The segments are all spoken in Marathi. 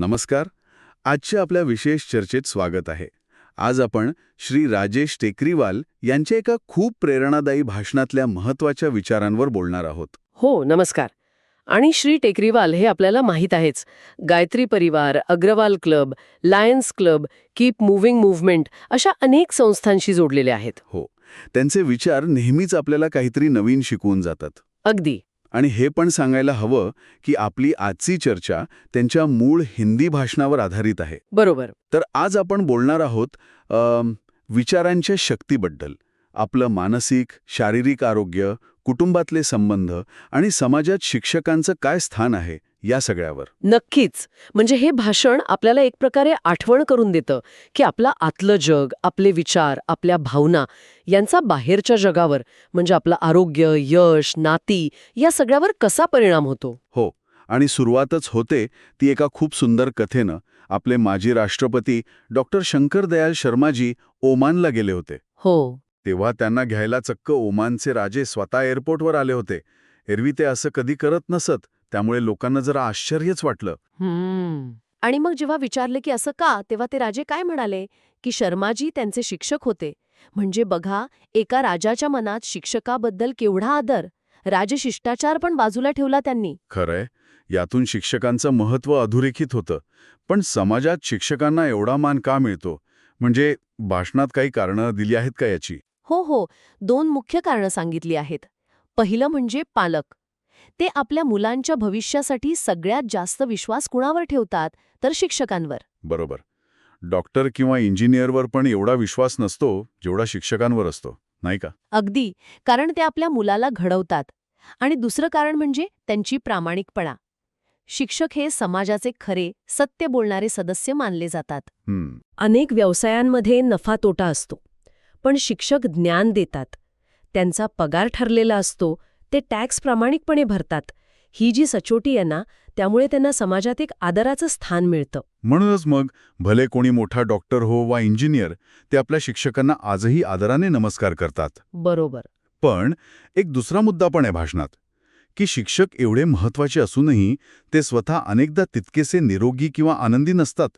नमस्कार. आजच्या आपल्या विशेष चर्चेत स्वागत आहे. आज आपण श्री राजेश टेकरीवाल यांच्या एका खूप प्रेरणादायी भाषणातल्या महत्त्वाच्या विचारांवर बोलणार आहोत. हो नमस्कार. आणि श्री टेकरीवाल हे आपल्याला माहीत आहेच. Gayatri Parivar Agarwal club lions club keep moving movement अशा अनेक संस्थांशी जोडलेले आहेत. हो. त्यांचे विचार नेहमीच आपल्याला काहीतरी नवीन शिकवून जातात. अगदी. आणि हे पण सांगायला हवं की आपली आजची चर्चा त्यांच्या मूळ हिंदी भाषणावर आधारित आहे. बरोबर. तर आज आपण बोलणार आहोत विचारांच्या शक्तीबद्दल. आपलं मानसिक शारीरिक आरोग्य कुटुंबातले संबंध आणि समाजात शिक्षकांचं काय स्थान आहे या सगळ्यावर. नक्कीच. म्हणजे हे भाषण आपल्याला एक प्रकारे आठवण करून देतं की आपलं आतलं जग आपले विचार आपल्या भावना यांचा बाहेरच्या जगावर म्हणजे आपलं आरोग्य यश नाती या सगळ्यावर कसा परिणाम होतो? हो. आणि सुरुवातच होते ती एका खूप सुंदर कथेनं. आपले माजी राष्ट्रपती डॉक्टर शंकर दयाल शर्माजी ओमानला गेले होते. हो. तेव्हा त्यांना घ्यायला चक्क ओमानचे राजे स्वतः एअरपोर्टवर आले होते. एरवी ते असं कधी करत नसत. त्यामुळे लोकांना जरा आश्चर्यच वाटलं. हम्म. आणि मग जेव्हा विचारले की असं का तेव्हा ते राजे काय म्हणाले? की शर्माजी त्यांचे शिक्षक होते. म्हणजे बघा एका राजाच्या मनात शिक्षकाबद्दल केवढा आदर. राजशिष्टाचार पण बाजूला ठेवला त्यांनी. खरंय. यातून शिक्षकांचं महत्त्व अधोरेखित होतं. पण समाजात शिक्षकांना एवढा मान का मिळतो? म्हणजे भाषणात काही कारणं दिली आहेत का याची? हो हो. दोन मुख्य कारणं सांगितली आहेत. पहिलं म्हणजे पालक. ते आपल्या मुलांच्या भविष्यासाठी सगळ्यात जास्त विश्वास कुणावर ठेवतात तर शिक्षकांवर. बरोबर. डॉक्टर किंवा इंजिनियरवर पण एवढा विश्वास नसतो जेवढा शिक्षकांवर असतो नाही का? अगदी कारण ते आपल्या मुलाला घडवतात. आणि दुसरं कारण म्हणजे त्यांची प्रामाणिकपणा. शिक्षक हे समाजाचे खरे सत्य बोलणारे सदस्य मानले जातात. अनेक व्यवसायांमध्ये नफा तोटा असतो. पण शिक्षक ज्ञान देतात. त्यांचा पगार ठरलेला असतो ते टॅक्स प्रामाणिकपणे भरतात. ही जी सचोटी आहे ना त्यामुळे त्यांना समाजात एक आदराचं स्थान मिळतं. म्हणूनच मग भले कोणी मोठा डॉक्टर हो वा इंजिनियर ते आपल्या शिक्षकांना आजही आदराने नमस्कार करतात. बरोबर. पण एक दुसरा मुद्दा पण आहे भाषणात की शिक्षक एवढे महत्त्वाचे असूनही ते स्वतः अनेकदा तितकेसे निरोगी किंवा आनंदी नसतात.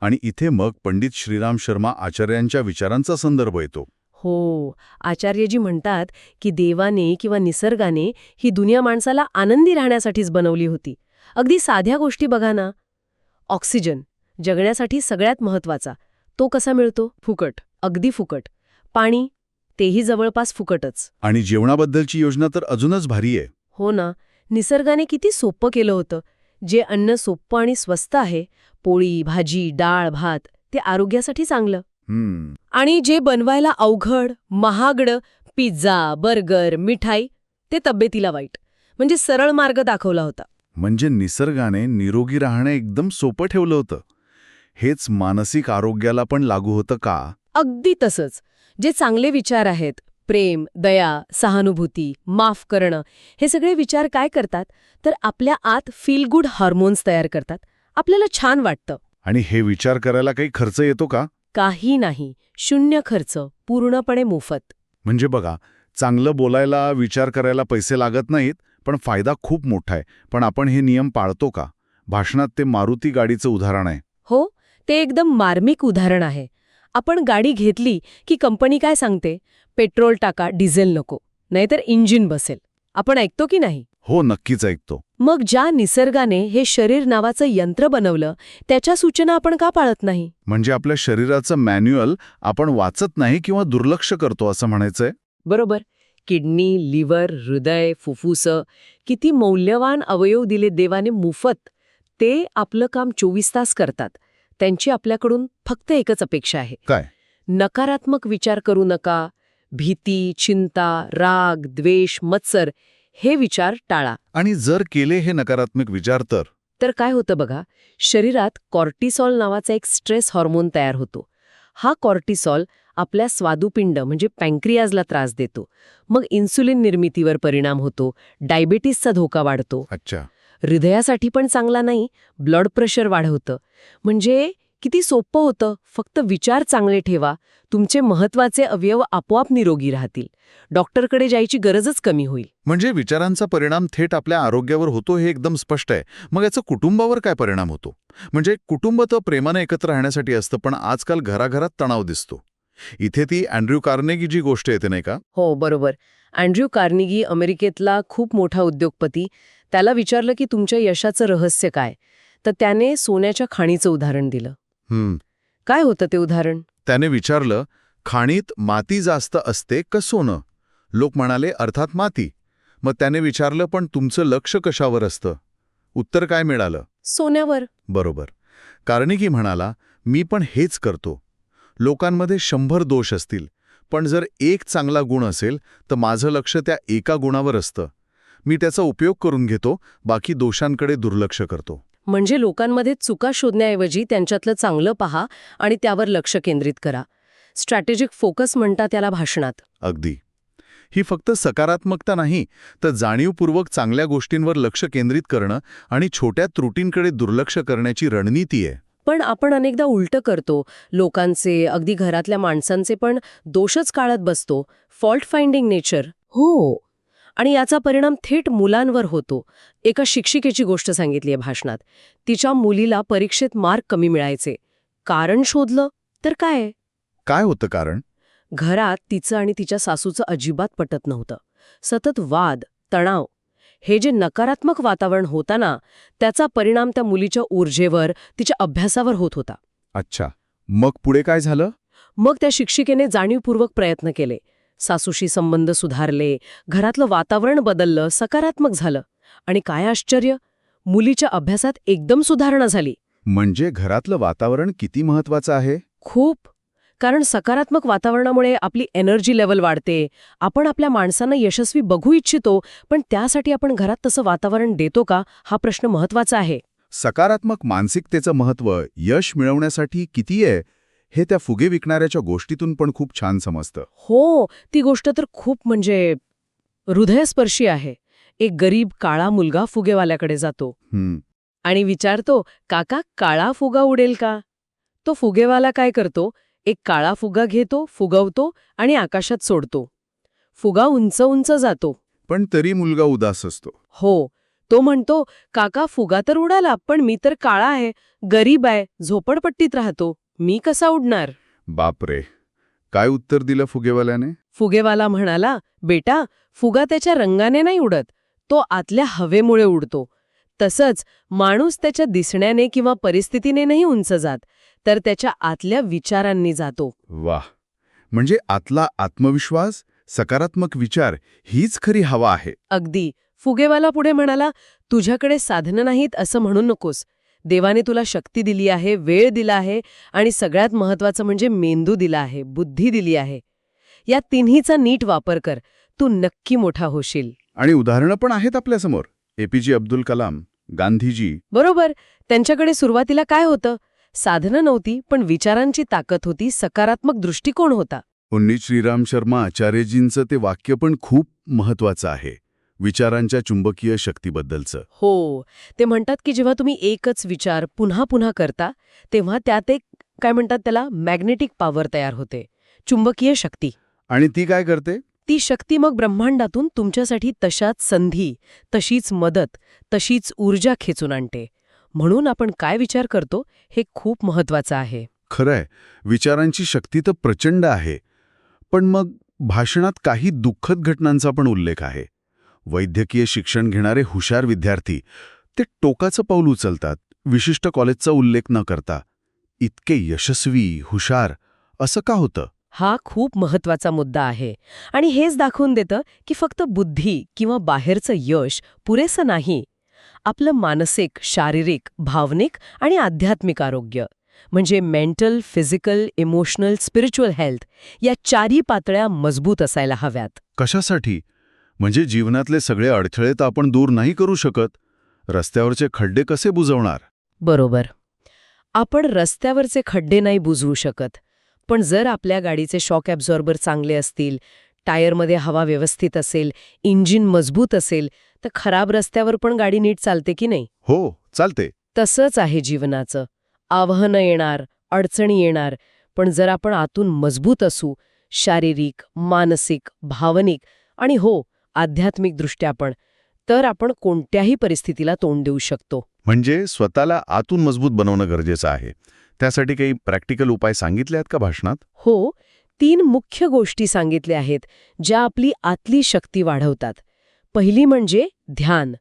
आणि इथे मग पंडित श्रीराम शर्मा आचार्यांच्या विचारांचा संदर्भ येतो. हो आचार्यजी म्हणतात की देवाने किंवा निसर्गाने ही दुनिया माणसाला आनंदी राहण्यासाठीच बनवली होती. अगदी साध्या गोष्टी बघा ना. ऑक्सिजन जगण्यासाठी सगळ्यात महत्त्वाचा तो कसा मिळतो? फुकट अगदी फुकट. पाणी तेही जवळपास फुकटच. आणि जेवणाबद्दलची योजना तर अजूनच भारी आहे. हो ना. निसर्गाने किती सोपं केलं होतं. जे अन्न सोपं आणि स्वस्त आहे पोळी भाजी डाळ भात ते आरोग्यासाठी चांगलं. आणि जे बनवायला अवघड महागडं पिझ्झा बर्गर मिठाई ते तब्येतीला वाईट. म्हणजे सरळ मार्ग दाखवला होता. म्हणजे निसर्गाने निरोगी राहणं एकदम सोपं ठेवलं होतं. हेच मानसिक आरोग्याला पण लागू होतं का? अगदी तसंच. जे चांगले विचार आहेत प्रेम दया सहानुभूती माफ करणं हे सगळे विचार काय करतात? तर आपल्या आत फील गुड हार्मोन्स तयार करतात. आपल्याला छान वाटतं. आणि हे विचार करायला काही खर्च येतो का? काही नाही शून्य खर्च पूर्णपणे मोफत. म्हणजे बघा चांगलं बोलायला विचार करायला पैसे लागत नाहीत पण फायदा खूप मोठा आहे. पण आपण हे नियम पाळतो का? भाषणात ते मारुती गाडीचं उदाहरण आहे. हो ते एकदम मार्मिक उदाहरण आहे. आपण गाडी घेतली की कंपनी काय सांगते? पेट्रोल टाका डिझेल नको. नाहीतर इंजिन बसेल. आपण ऐकतो की नाही? हो नक्कीच ऐकतो. मग ज्या निसर्गाने हे शरीर नावाचं यंत्र बनवलं त्याच्या सूचना आपण का पाळत नाही? म्हणजे आपल्या शरीराचं मॅन्युअल आपण वाचत नाही किंवा दुर्लक्ष करतो असं म्हणायचंय? बरोबर. किडनी लिव्हर हृदय फुफ्फुस किती मौल्यवान अवयव दिले देवाने मोफत ते आपलं काम चोवीस तास करतात. त्यांची आपल्याकडून फक्त एकच अपेक्षा आहे. काय? नकारात्मक विचार करू नका. भीती चिंता राग द्वेष मत्सर हे विचार टाळा. आणि जर केले हे नकारात्मक विचार तर? तर काय होतं बघा शरीरात कॉर्टिसॉल नावाचा एक स्ट्रेस हॉर्मोन तयार होतो. हा कॉर्टिसॉल आपल्या स्वादुपिंड म्हणजे पँक्रियाजला त्रास देतो. मग इन्सुलिन निर्मितीवर परिणाम होतो डायबिटीसचा धोका वाढतो. अच्छा. हृदयासाठी पण चांगला नाही ब्लड प्रेशर वाढवतं. म्हणजे किती सोपं होतं? फक्त विचार चांगले ठेवा. तुमचे महत्त्वाचे अवयव आपोआप निरोगी राहतील. डॉक्टरकडे जायची गरजच कमी होईल. म्हणजे विचारांचा परिणाम थेट आपल्या आरोग्यावर होतो हे एकदम स्पष्ट आहे. मग याचा कुटुंबावर काय परिणाम होतो? म्हणजे कुटुंब तर प्रेमानं एकत्र राहण्यासाठी असतं पण आजकाल घराघरात तणाव दिसतो. इथे ती अँड्र्यू कार्नेगी जी गोष्ट येते नाही का? हो बरोबर. अँड्र्यू कार्निगी अमेरिकेतला खूप मोठा उद्योगपती. त्याला विचारलं की तुमच्या यशाचं रहस्य काय? तर त्याने सोन्याच्या खाणीचं उदाहरण दिलं. काय होतं ते उदाहरण? त्याने विचारलं खाणीत माती जास्त असते का सोनं? लोक म्हणाले अर्थात माती. मग त्याने विचारलं पण तुमचं लक्ष कशावर असतं? उत्तर काय मिळालं? सोन्यावर. बरोबर. कार्नेगी म्हणाला मी पण हेच करतो. लोकांमध्ये शंभर दोष असतील पण जर एक चांगला गुण असेल तर माझं लक्ष त्या एका गुणावर असतं. मी त्याचा उपयोग करून घेतो बाकी दोषांकडे दुर्लक्ष करतो. म्हणजे लोकांमध्ये चुका शोधण्याऐवजी त्यांच्यातलं चांगलं पहा आणि त्यावर लक्ष केंद्रित करा. स्ट्रॅटेजिक फोकस म्हणता त्याला भाषणात. अगदी. ही फक्त सकारात्मकता नाही तर जाणीवपूर्वक चांगल्या गोष्टींवर लक्ष केंद्रित करणं आणि छोट्या त्रुटींकडे दुर्लक्ष करण्याची रणनीती आहे. पण आपण अनेकदा उलटं करतो. लोकांचे अगदी घरातल्या माणसांचे पण दोषच काढत बसतो. Fault finding nature. हो. आणि याचा परिणाम थेट मुलांवर होतो. एका शिक्षिकेची गोष्ट सांगितली आहे भाषणात. तिच्या मुलीला परीक्षेत मार्क कमी मिळायचे. कारण शोधलं तर काय? काय होतं कारण? घरात तिचं आणि तिच्या सासूचं अजिबात पटत नव्हतं. सतत वाद तणाव. हे जे नकारात्मक वातावरण होता ना त्याचा परिणाम त्या मुलीच्या ऊर्जेवर तिच्या अभ्यासावर होत होता. अच्छा. मग पुढे काय झालं? मग त्या शिक्षिकेने जाणीवपूर्वक प्रयत्न केले. सासूशी संबंध सुधारले घरातलं वातावरण बदललं सकारात्मक झालं. आणि काय आश्चर्य मुलीच्या अभ्यासात एकदम सुधारणा झाली. म्हणजे घरातलं वातावरण किती महत्वाचं आहे? खूप. कारण सकारात्मक वातावरणामुळे आपली एनर्जी लेवल वाढते. आपण आपल्या माणसांना यशस्वी बघू इच्छितो पण त्यासाठी आपण घरात तसं वातावरण देतो का हा प्रश्न महत्त्वाचा आहे. सकारात्मक मानसिकतेचं महत्त्व यश मिळवण्यासाठी किती आहे? हे त्या फुगे विकणाऱ्याच्या गोष्टीतून पण खूप छान समजतं. हो ती गोष्ट तर खूप म्हणजे हृदयस्पर्शी आहे. एक गरीब काळा मुलगा फुगेवाल्याकडे जातो. आणि विचारतो काका काळा फुगा उडेल का? तो फुगेवाला काय करतो? एक काळा फुगा घेतो फुगवतो आणि आकाशात सोडतो. फुगा उंच उंच जातो. पण तरी मुलगा उदास असतो. हो तो म्हणतो काका फुगा तर उडाला पण मी तर काळा आहे गरीब आहे झोपडपट्टीत राहतो. मी कसा उडणार? बापरे. काय उत्तर दिलं फुगेवाल्याने? फुगेवाला म्हणाला बेटा फुगा त्याच्या रंगाने नाही उडत. तो आतल्या हवेमुळे उडतो. तसंच माणूस त्याच्या दिसण्याने किंवा परिस्थितीने नाही उंच जात तर त्याच्या आतल्या विचारांनी जातो. वाह. म्हणजे आतला आत्मविश्वास सकारात्मक विचार हीच खरी हवा आहे. अगदी. फुगेवाला पुढे म्हणाला तुझ्याकडे साधनं नाहीत असं म्हणू नकोस. देवाने तुला शक्ती दिली आहे वेळ दिला आहे आणि सगळ्यात महत्वाचं म्हणजे मेंदू दिला आहे बुद्धी दिली आहे. या तिन्हीचा नीट वापर कर तू नक्की मोठा होशील. आणि उदाहरणं पण आहेत आपल्यासमोर. एपीजे अब्दुल कलाम गांधीजी. बरोबर. त्यांच्याकडे सुरुवातीला काय होतं? साधनं नव्हती पण विचारांची ताकद होती सकारात्मक दृष्टिकोन होता. पुण्य श्रीराम शर्मा आचार्यजींचं ते वाक्य पण खूप महत्वाचं आहे. विचारांच्या चुंबकीय शक्तीबद्दलचं. हो ते म्हणतात की जेव्हा तुम्ही एकच विचार पुन्हा पुन्हा करता तेव्हा त्यात एक काय म्हणतात त्याला मॅग्नेटिक पॉवर तयार होते. चुंबकीय शक्ती. आणि ती काय करते? ती शक्ती मग ब्रह्मांडातून तुमच्यासाठी तशाच संधी तशीच मदत तशीच ऊर्जा खेचून आणते. म्हणून आपण काय विचार करतो हे खूप महत्वाचं आहे. खरंय. विचारांची शक्ती तर प्रचंड आहे. पण मग भाषणात काही दुःखद घटनांचा पण उल्लेख आहे. वैद्यकीय शिक्षण घेणारे हुशार विद्यार्थी ते टोकाचं पाऊल उचलतात विशिष्ट कॉलेजचा उल्लेख न करता. इतके यशस्वी हुशार असं का होतं? हा खूप महत्त्वाचा मुद्दा आहे. आणि हेच दाखवून देतं की फक्त बुद्धी किंवा बाहेरचं यश पुरेसं नाही. आपलं मानसिक शारीरिक भावनिक आणि आध्यात्मिक आरोग्य म्हणजे mental physical emotional spiritual health या चारी पातळ्या मजबूत असायला हव्यात. कशासाठी? म्हणजे जीवनातले सगळे अडथळे तर आपण दूर नाही करू शकत. रस्त्यावरचे खड्डे कसे बुजवणार? बरोबर. आपण रस्त्यावरचे खड्डे नाही बुजवू शकत. पण जर आपल्या गाडीचे शॉक ॲब्झॉर्बर चांगले असतील टायरमध्ये हवा व्यवस्थित असेल इंजिन मजबूत असेल तर खराब रस्त्यावर पण गाडी नीट चालते की नाही? हो चालते. तसंच आहे जीवनाचं. आव्हानं येणार अडचणी येणार पण जर आपण आतून मजबूत असू शारीरिक मानसिक भावनिक आणि हो आध्यात्मिकदृष्ट्या पण तर आपण कोणत्याही परिस्थितीला तोंड देऊ शकतो. म्हणजे स्वतःला आतून मजबूत बनवणं गरजेचं आहे. त्यासाठी काही प्रॅक्टिकल उपाय सांगितले आहेत का भाषणात? हो तीन मुख्य गोष्टी सांगितल्या आहेत ज्या आपली आतली शक्ती वाढवतात. पहिली म्हणजे ध्यान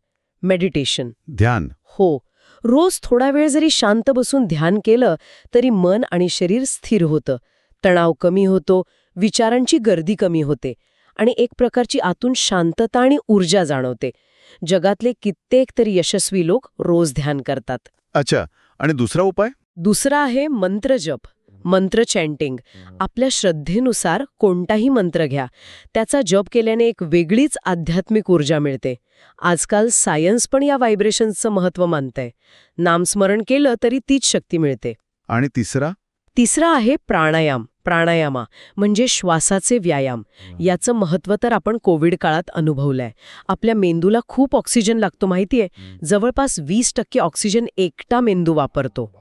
मेडिटेशन ध्यान. हो रोज थोडा वेळ जरी शांत बसून ध्यान केलं तरी मन आणि शरीर स्थिर होतं. तणाव कमी होतो विचारांची गर्दी कमी होते. आणि एक प्रकारची आतून शांतता आणि ऊर्जा जाणवते. जगातले कित्येक तरी यशस्वी लोक रोज ध्यान करतात. अच्छा आणि दुसरा उपाय? दुसरा आहे मंत्रजप मंत्र चॅन्टिंग. आपल्या श्रद्धेनुसार कोणताही मंत्र घ्या. त्याचा जप केल्याने एक वेगळीच आध्यात्मिक ऊर्जा मिळते. आजकाल सायन्स पण या व्हायब्रेशन्सचं महत्त्व मानतंय. नामस्मरण केलं तरी तीच शक्ती मिळते. आणि तिसरा? तिसरा आहे प्राणायाम. प्राणायामा म्हणजे श्वासाचे व्यायाम. याचं महत्त्व तर आपण कोविड काळात अनुभवलंय. आपल्या मेंदूला खूप ऑक्सिजन लागतो माहितीये? जवळपास वीस टक्के ऑक्सिजन एकटा मेंदू वापरतो.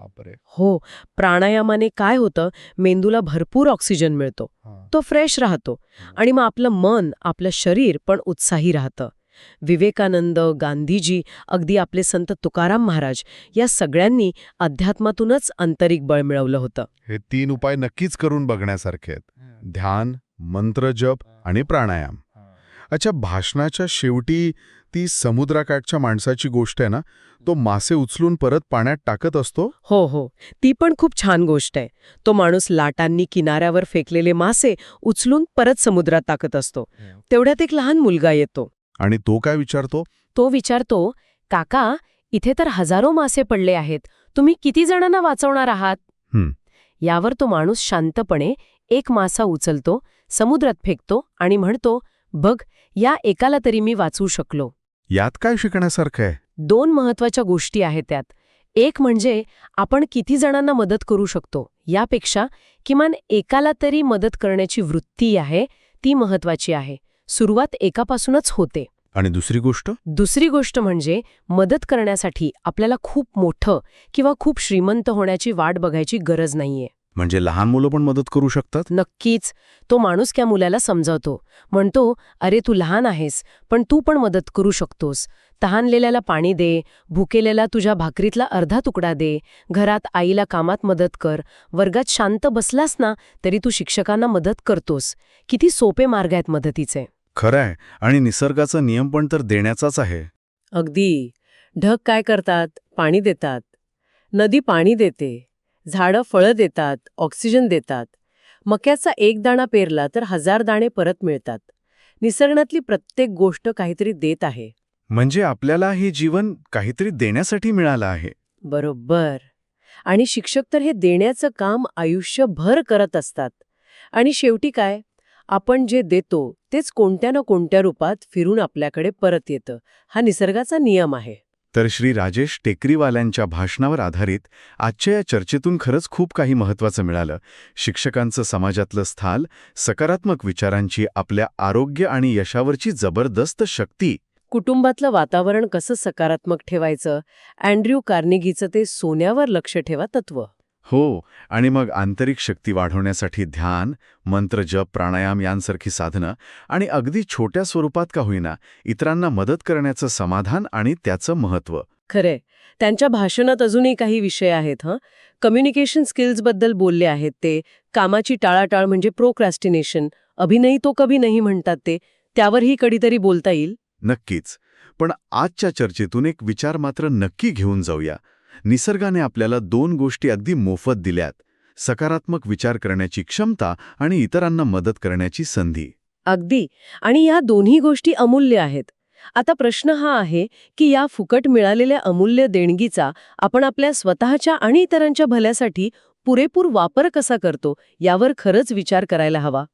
हो प्राणायामाने काय होतं? मेंदूला भरपूर ऑक्सिजन मिळतो. तो फ्रेश राहतो. आणि मग आपलं मन आपलं शरीर पण उत्साही राहतं. विवेकानंद गांधीजी अगदी आपले संत तुकाराम महाराज या सगळ्यांनी अध्यात्मातूनच आंतरिक बळ मिळवलं होतं. हे तीन उपाय नक्कीच करून बघण्यासारखे आहेत. ध्यान मंत्रजप आणि प्राणायाम. अच्छा भाषणाच्या शेवटी ती समुद्राकाठच्या माणसाची गोष्ट आहे ना? तो मासे उचलून परत पाण्यात टाकत असतो? हो हो. ती पण खूप छान गोष्ट आहे. तो माणूस लाटांनी किनाऱ्यावर फेकलेले मासे उचलून परत समुद्रात टाकत असतो. तेवढ्यात एक लहान मुलगा येतो. आणि तो काय विचारतो? तो विचारतो काका इथे तर हजारो मासे पडले आहेत. तुम्ही किती जणांना वाचवणार आहात? हं. यावर तो माणूस शांतपणे एक मासा उचलतो समुद्रात फेकतो आणि म्हणतो बघ या एकाला तरी मी वाचवू शकलो. यात काय शिकण्यासारखं आहे? दोन महत्त्वाच्या गोष्टी आहेत त्यात. एक म्हणजे आपण किती जणांना मदत करू शकतो यापेक्षा किमान एकाला तरी मदत करण्याची वृत्ती आहे ती महत्वाची आहे. सुरुवात एकापासूनच होते. आणि दुसरी गोष्ट? दुसरी गोष्ट म्हणजे मदत करण्यासाठी आपल्याला खूप मोठं किंवा खूप श्रीमंत होण्याची वाट बघायची गरज नाहीये. म्हणजे लहान मुलं पण मदत करू शकतात? नक्कीच. तो माणूस त्या मुलाला समजावतो. म्हणतो अरे तू लहान आहेस पण तू पण मदत करू शकतोस. तहानलेल्याला पाणी दे भुकेलेला तुझ्या भाकरीतला अर्धा तुकडा दे घरात आईला कामात मदत कर वर्गात शांत बसलास ना तरी तू शिक्षकांना मदत करतोस. किती सोपे मार्ग आहेत मदतीचे. खरं आहे आणि निसर्गाचा नियम पण तर देण्याचाच आहे. अगदी. ढग काय करतात? पाणी देतात. नदी पाणी देते. झाडं फळं देतात. ऑक्सिजन देतात. मक्याचा एक दाणा पेरला तर हजार दाणे परत मिळतात. निसर्गातली प्रत्येक गोष्ट काहीतरी देत आहे. म्हणजे आपल्याला हे जीवन काहीतरी देण्यासाठी मिळालं आहे. बरोबर. आणि शिक्षक तर हे देण्याचं काम आयुष्यभर करत असतात. आणि शेवटी काय? आपण जे देतो तेच कोणत्या ना कोणत्या रूपात फिरून आपल्याकडे परत येतं हा निसर्गाचा नियम आहे. तर श्री राजेश टेकरीवाल्यांच्या भाषणावर आधारित आजच्या या चर्चेतून खरंच खूप काही महत्त्वाचं मिळालं. शिक्षकांचं समाजातलं स्थान सकारात्मक विचारांची आपल्या आरोग्य आणि यशावरची जबरदस्त शक्ती. कुटुंबातलं वातावरण कसं सकारात्मक ठेवायचं? अँड्र्यू कार्नेगीचं ते सोन्यावर लक्ष ठेवा तत्व. हो आणि मग आंतरिक शक्ती वाढवण्यासाठी ध्यान मंत्र जप प्राणायाम यांसारखी साधनं आणि अगदी छोट्या स्वरूपात का होईना इतरांना मदत करण्याचं समाधान आणि त्याचं महत्त्व. खरे त्यांच्या भाषणात अजूनही काही विषय आहेत हं? कम्युनिकेशन स्किल्सबद्दल बोलले आहेत ते कामाची टाळाटाळ म्हणजे प्रोक्रॅस्टिनेशन अभिनयी तो कभी नाही म्हणतात ते त्यावरही कधीतरी बोलता येईल? नक्कीच. पण आजच्या चर्चेतून एक विचार मात्र नक्की घेऊन जाऊया. निसर्गाने आपल्याला दोन गोष्टी अगदी मोफत दिल्यात सकारात्मक विचार करण्याची क्षमता आणि इतरांना मदत करण्याची संधी. अगदी. आणि या दोन्ही गोष्टी अमूल्य आहेत. आता प्रश्न हा आहे की या फुकट मिळालेल्या अमूल्य देणगीचा आपण आपल्या स्वतःच्या आणि इतरांच्या भल्यासाठी पुरेपूर वापर कसा करतो यावर खरंच विचार करायला हवा.